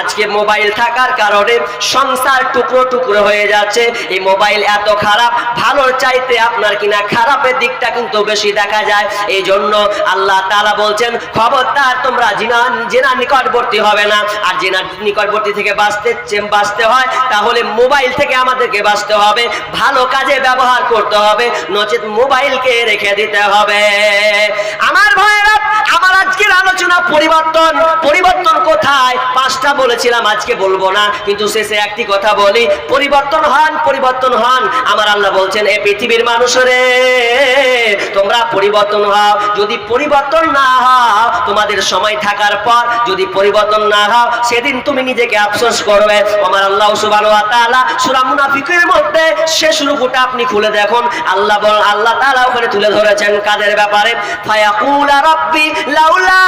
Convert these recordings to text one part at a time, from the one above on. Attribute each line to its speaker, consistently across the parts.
Speaker 1: আজকে মোবাইল থাকার কারণে সংসার টুকরো টুকরো হয়ে যাচ্ছে। এই মোবাইল এত খারাপ, ভালোর চাইতে আপনার কিনা খারাপের দিকটা কিন্তু বেশি দেখা যায়। এই জন্য আল্লাহ তারা বলছেন, খবরদার, তোমরা জিনা, জেনা নিকটবর্তী হবে না। আর জেনা নিকটবর্তী থেকে বাঁচতে বাঁচতে হয়, তাহলে মোবাইল থেকে আমাদেরকে বাঁচতে হবে। ভালো কাজে ব্যবহার করতে হবে, নচেত মোবাইলকে রেখে দিতে হবে। আমার আমার আলোচনা পরিবর্তন পরিবর্তন কোথায়? পাঁচটা বলেছিলাম, আজকে বলব না, কিন্তু শেষে একটি কথা বলি, পরিবর্তন হন পরিবর্তন হন। আমার আল্লাহ বলছেন, এ পৃথিবীর মানুষরে তোমরা পরিবর্তন হও। যদি পরিবর্তন না হও, তোমাদের সময় থাকার পর যদি পরিবর্তন না হও, সেদিন তুমি নিজেকে আফসোস করবে। আমার আল্লাহ তাআলা সূরা মুনাফিকের মধ্যে আপনি খুলে দেখুন। আল্লাহ আল্লাহ তাআলা ওখানে তুলে ধরেছেন কাদের ব্যাপারে? রাব্বি লাউলা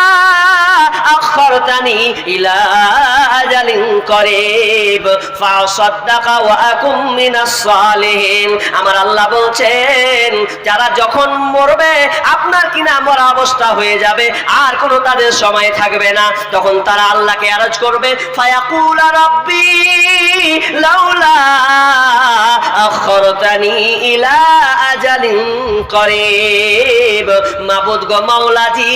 Speaker 1: আমার আল্লাহ বলছেন, যারা যখন মরবে আপনার কিনা মরা অবস্থা হয়ে যাবে, আর কোনো তাদের সময় থাকবে না। তখন তারা আল্লাহকে আরজ করবে, ফায়াকুলা রব্বি, লাউলা আখরতানি ইলা আজালিন করিব। মাবুদ গো মাওলাজি,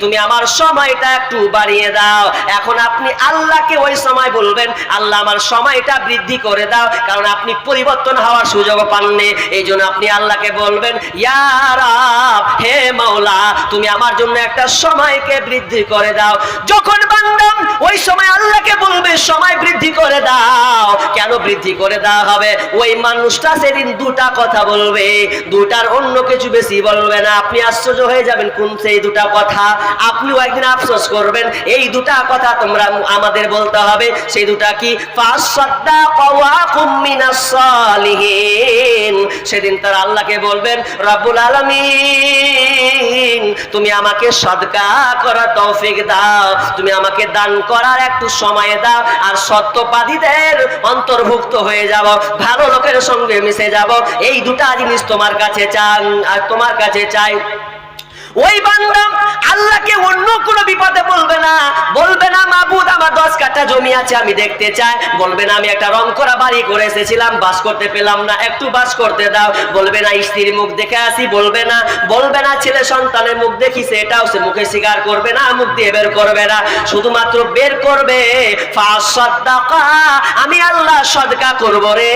Speaker 1: তুমি আমার সময়টা একটু বাড়িয়ে দাও। এখন আপনি আল্লাহকে ওই সময় বলবেন, আল্লাহ আমার সময়টা বৃদ্ধি করে দাও, কারণ আপনি পরিবর্তন হওয়ার সুযোগ পাননি। এই জন্য আপনি আল্লাহকে বলবেন ইয়ারাব হে মাওলা, তুমি আমার জন্য একটা সময়কে বৃদ্ধি করে দাও। যখন বান্দাম ওই সময় আল্লাহকে বলবে, সময় বৃদ্ধি করে দাও। কেন বৃদ্ধি করে দেওয়া হবে? ওই মানুষটা সেদিন দুটা কথা বলবে। দুটার অন্য কিছু বেশি বলবে না। আপনি আশ্চর্য হয়ে যাবেন কোন সেই দুটা কথা। আপনিও একদিন আফসোস করবেন, এই দুটা কথা তোমরা আমাদের বলতে হবে। সেই দুটা কি? সেদিন তারা আল্লাহকে বলবেন, রব্বুল আলামিন, তুমি আমাকে সদকা করার তৌফিক দাও। তুমি আমাকে দান করার একটু সময় দাও। আর সত্যবাদীদের অন্তর্ভুক্ত হয়ে যাব। ভালো লোকের সঙ্গে মিশে যাব। এই দুটা জিনিস তোমার কাছে আর তোমার কাছে চাই ওই বান্দা আল্লাহকে অন্য কোনো বিপদে বলবে না। বলবে না, মাবুদ, আমার দশ কাঠা জমি আছে, আমি দেখতে চাই। বলবে না, আমি একটা রং করা বাড়ি করে এসেছিলাম, বাস করতে পেলাম না, একটু বাস করতে দাও। বলবে না, স্ত্রীর মুখ দেখে আসি। বলবে না বলবে না, ছেলে সন্তানের মুখ দেখি, সেটাও সে মুখে স্বীকার করবে না, মুখ দিয়ে বের করবে না। শুধুমাত্র বের করবে আমি আল্লাহ সদকা করব রে।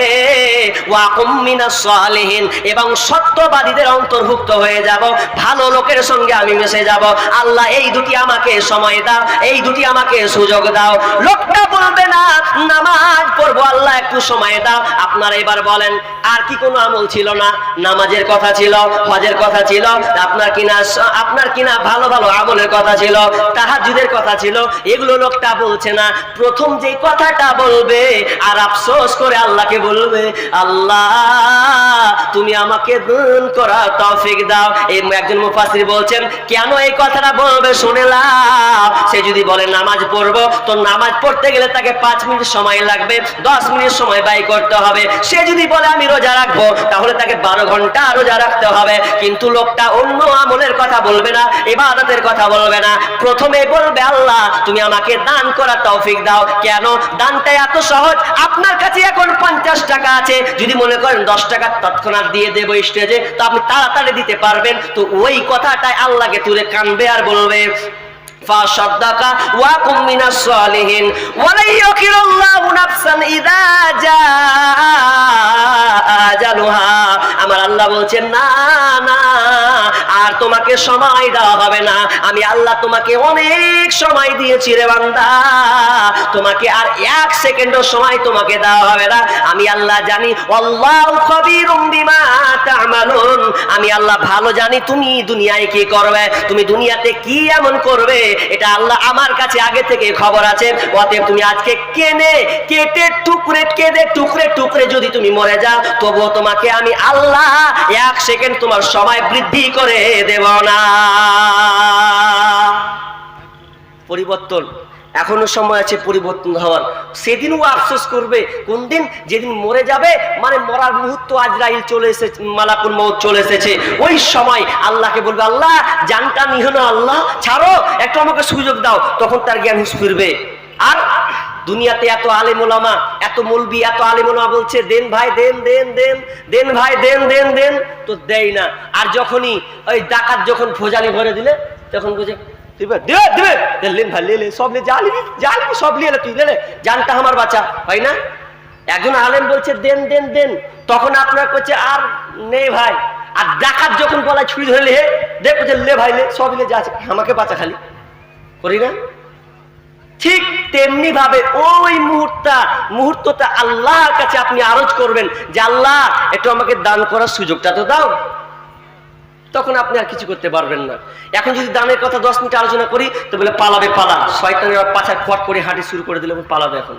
Speaker 1: ওয়াকুম মিনাস সালিহিন, এবং সত্যবাদীদের অন্তর্ভুক্ত হয়ে যাব। ভালো লোকের সঙ্গে আমি মিশে যাব। আল্লাহ, এই দুটি আমাকে সময় দাও, এই দুটি আমাকে সুযোগ দাও। লোকটা বলবে, না নামাজ পড়ব, আল্লাহ একটু সময় দাও। আপনারা এবার বলেন, আর কি কোনো আমল ছিল না? নামাজের কথা ছিল, হজের কথা ছিল, আপনার কিনা আপনার কিনা ভালো ভালো আমলের কথা ছিল তাহাজুদের কথা ছিল, এগুলো লোকটা বলছে না। প্রথম যে কথাটা বলবে, আর আফসোস করে আল্লাহকে বলবে, আল্লাহ, তুমি আমাকে দান করা তৌফিক দাও। এই একজন মুফাসির বলছেন, কেন এই কথাটা বলবে? শুনে লাভ সে যদি বলে, নামাজ পড়ব। তো নামাজ পড়তে গেলে তাকে পাঁচ মিনিট সময় লাগবে, দশ মিনিট সময় ব্যয় করতে হবে। সে যদি বলে, আমি রোজা রাখব তাহলে তাকে বারো ঘণ্টা রোজা রাখতে হবে। কিন্তু লোকটা অন্য আমলের কথা বলবে না এবাদতের কথা বলবে না। প্রথমে বলবে, আল্লাহ, তুমি আমাকে দান করা তৌফিক দাও। কেন? দানটা এত সহজ, আপনার কাছে এখন পঞ্চাশ টাকা আছে। যদি মনে করেন দশ টাকা তৎক্ষণাৎ দিয়ে দেবো স্টেজে, তো আপনি তাড়াতাড়ি দিতে পারবেন। তো ওই কথাটাই আল্লাহকে তুলে কানবে আর বলবে। ফাসাদাকা ওয়া কুম মিনাস সালিহিন। ওয়া লা ইউকিলুল্লাহু নাফসান ইযা জা আমার আল্লাহ বলছেন, না তোমাকে সময় দেওয়া হবে না। আমি আল্লাহ তোমাকে অনেক সময় দিয়েছি রে বান্দা। তোমাকে আর এক সেকেন্ডও সময় তোমাকে দেওয়া হবে না। আমি আল্লাহ জানি বিমা তা'মালুন। আমি আল্লাহ ভালো জানি তুমি দুনিয়ায় কি করবে, তুমি দুনিয়াতে কি এমন করবে, এটা আল্লাহ আমার কাছে আগে থেকে খবর আছে। অতএব তুমি আজকে কেনে কেটে টুকরে, কেঁদে টুকরে টুকরে যদি তুমি মরে যাও, তবুও তোমাকে আমি আল্লাহ এক সেকেন্ড তোমার সময় বৃদ্ধি করে দেব না পরিবর্তন। এখনও সময় আছে পরিবর্তন হওয়ার। সেদিনও আফসোস করবে, কোন দিন? যেদিন মরে যাবে মানে মরার মুহূর্ত আজরাইল চলে এসেছে, মালাকুল মৌত চলে এসেছে। ওই সময় আল্লাহকে বলবে, আল্লাহ, জানটা নিহ না আল্লাহ, ছাড়ো, একটু আমাকে সুযোগ দাও। তখন তার জ্ঞান ফিরবে। আর দুনিয়াতে এত আলেম ওলামা, এত মলবি, এত আলেম ওলামা বলছে, দেন ভাই, দেন দেন দেন দেন ভাই, দেন দেন দেন। তো দেয় না। আর যখনই ওই ডাকাত যখন ফোজালি ভরে দিলে, তখন বুঝে লেন ভাই সব সব তুই আমার হয় না? আলেম বলছে, দেন দেন দেন। তখন আপনার আর ভাই। আর ডাকাত যখন ধরে লে ভাই, লে, সব যা আমাকে বাঁচা খালি। করি না? ঠিক তেমনি ভাবে ওই মুহূর্তটা মুহূর্তটা আল্লাহর কাছে আপনি আরজ করবেন যে, আল্লাহ, একটু আমাকে দান করার সুযোগটা তো দাও। তখন আপনি আর কিছু করতে পারবেন না। এখন যদি দানের কথা দশ মিনিট আলোচনা করি, তো বলে, পালাবে, পালা। শয়তানের পাছায় খট করে হাঁটি শুরু করে দিলে, পালাবে এখন।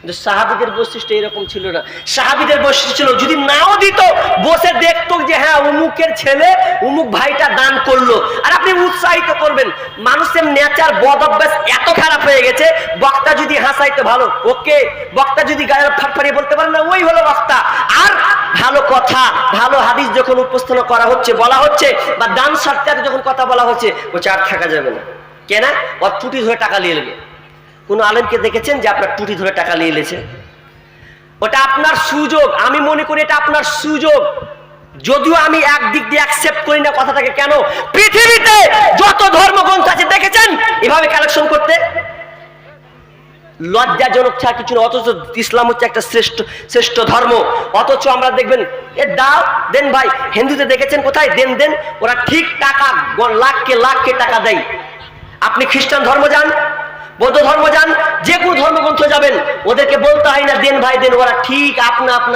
Speaker 1: কিন্তু সাহাবিদের বৈশিষ্ট্য এরকম ছিল না। সাহাবিদের বৈশিষ্ট্য ছিল, যদি নাও দিত, বসে দেখতো যে হ্যাঁ উমুকের ছেলে উমুক ভাইটা দান করল। আর আপনি উৎসাহিত করবেন, মানুষের নেচার, বদ অভ্যাস এত হয়ে গেছে, বক্তা যদি হাসাইতে ভালো। ওকে, বক্তা যদি গায়ের ফাটফাড়িয়ে বলতে পারে না, ওই হলো বক্তা। আর ভালো কথা, ভালো হাদিস যখন উপস্থাপন করা হচ্ছে, বলা হচ্ছে, বা দান স্বার্থে যখন কথা বলা হচ্ছে ও চার থাকা যাবে না। কেনা ওর টুটি ধরে টাকা নিয়ে নেবে। কোন আলেমকে দেখেছেন যে আপনার টুটি ধরে টাকা নিয়ে এলেছে ওটা আপনার সুযোগ। আমি মনে করি এটা আপনার সুযোগ। যদিও আমি একদিক দিয়ে অ্যাকসেপ্ট করি না কথাটাকে, কেন? পৃথিবীতে যত ধর্মগ্রন্থ আছে, দেখেছেন? এভাবে কালেকশন করতে? লজ্জাজনক ছাড়া কিছু না, অথচ ইসলাম হচ্ছে একটা শ্রেষ্ঠ শ্রেষ্ঠ ধর্ম। অথচ আমরা দেখবেন, এ দাও দেন ভাই হিন্দুতে দেখেছেন কোথায়? দেন দেন, ওরা ঠিক টাকা লাখকে লাখকে টাকা দেয়। আপনি খ্রিস্টান ধর্ম যান, বৌদ্ধ ধর্ম যান, যে কোনো ধর্মগ্রন্থ যাবেন, ওদেরকে বলতে হয় না, দেন ভাই, দেন, ওরা ঠিক আপনা আপনা